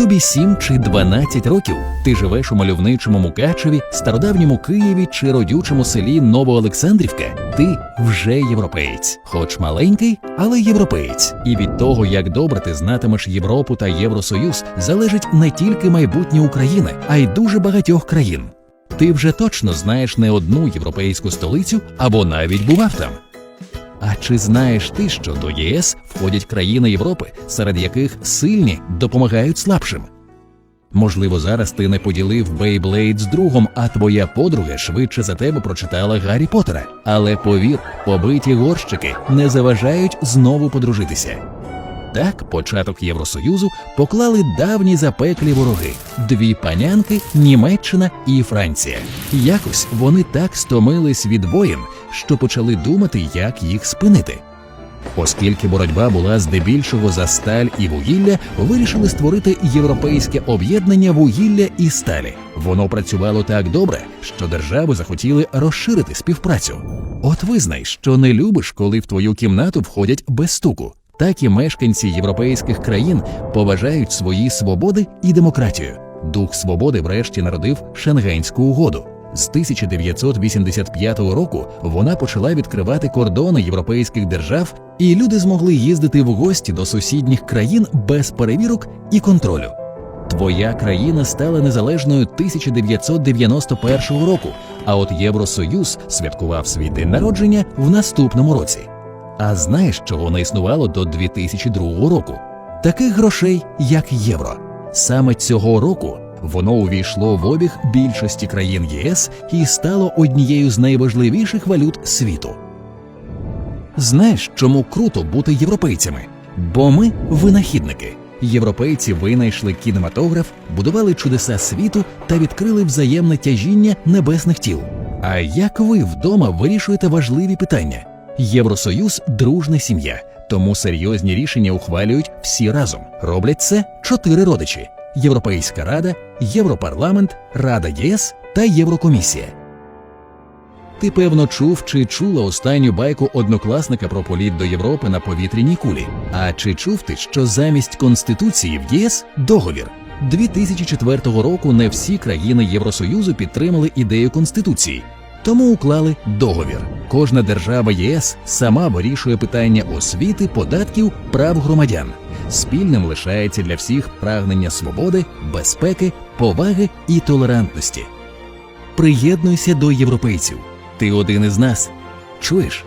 Тобі 7 чи 12 років. Ти живеш у мальовничому Мукачеві, стародавньому Києві чи родючому селі Новоолександрівка. Ти вже європеєць, хоч маленький, але європеєць. І від того, як добре ти знатимеш Європу та Євросоюз, залежить не тільки майбутнє України, а й дуже багатьох країн. Ти вже точно знаєш не одну європейську столицю або навіть бував там. Чи знаєш ти, що до ЄС входять країни Європи, серед яких сильні допомагають слабшим? Можливо, зараз ти не поділив Бейблейд з другом, а твоя подруга швидше за тебе прочитала Гаррі Поттера. Але повір, побиті горщики не заважають знову подружитися. Так, початок Євросоюзу поклали давні запеклі вороги дві панянки, Німеччина і Франція. Якось вони так стомились від воєн, що почали думати, як їх спинити. Оскільки боротьба була здебільшого за сталь і вугілля, вирішили створити європейське об'єднання вугілля і сталі. Воно працювало так добре, що держави захотіли розширити співпрацю. От визнай, що не любиш, коли в твою кімнату входять без стуку. Так і мешканці європейських країн поважають свої свободи і демократію. Дух свободи врешті народив Шенгенську угоду. З 1985 року вона почала відкривати кордони європейських держав, і люди змогли їздити в гості до сусідніх країн без перевірок і контролю. Твоя країна стала незалежною 1991 року, а от Євросоюз святкував свій день народження в наступному році. А знаєш, чого не існувало до 2002 року? Таких грошей, як євро. Саме цього року воно увійшло в обіг більшості країн ЄС і стало однією з найважливіших валют світу. Знаєш, чому круто бути європейцями? Бо ми винахідники. Європейці винайшли кінематограф, будували чудеса світу та відкрили взаємне тяжіння небесних тіл. А як ви вдома вирішуєте важливі питання? Євросоюз дружна сім'я, тому серйозні рішення ухвалюють всі разом. Роблять це чотири родичі: Європейська рада, Європарламент, Рада ЄС та Єврокомісія. Ти певно чув чи чула останню байку однокласника про політ до Європи на повітряній кулі. А чи чув ти, що замість конституції в ЄС договір? 2004 року не всі країни Євросоюзу підтримали ідею конституції, тому уклали договір. Кожна держава ЄС сама вирішує питання освіти, податків, прав громадян. Спільним лишається для всіх прагнення свободи, безпеки, поваги і толерантності. Приєднуйся до європейців. Ти один із нас. Чуєш?